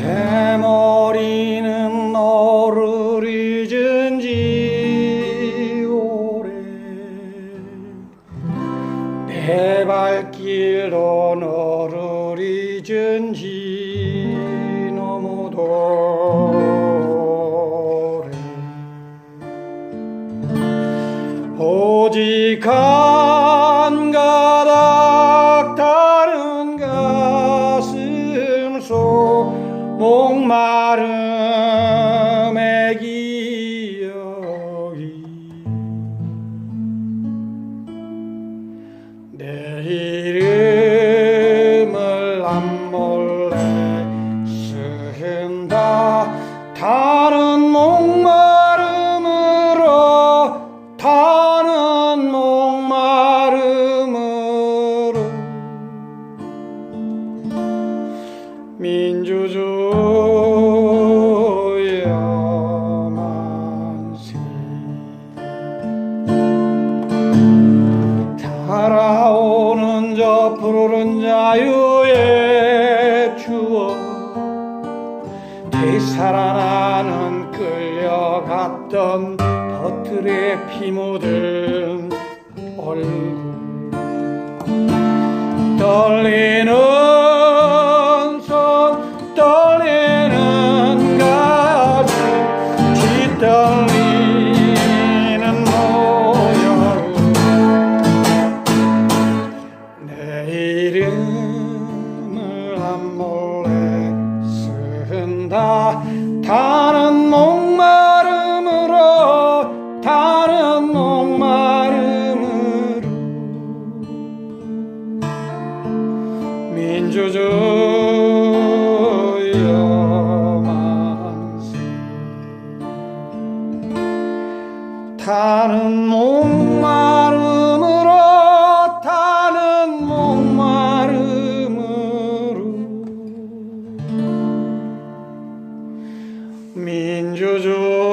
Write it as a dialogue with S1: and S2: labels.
S1: 대머리는 너를 잊은 지 오래. 내 발길도 너를 잊은 지 너무도 오래. 오직 한가 목마름의 기억이 내 이름을 남몰래 쓴다. 다른 목마름으로 다른 목마름으로. 민주주의 달아오는 저 푸르른 자유의 추억. 되살아나는 끌려갔던 버틀의 피 묻은 얼굴. 떨리 이름을 한 몰래 쓴다. 다른 목마름으로 다른 목마름으로. 민주주의여 만세 타는 목마름 민주주의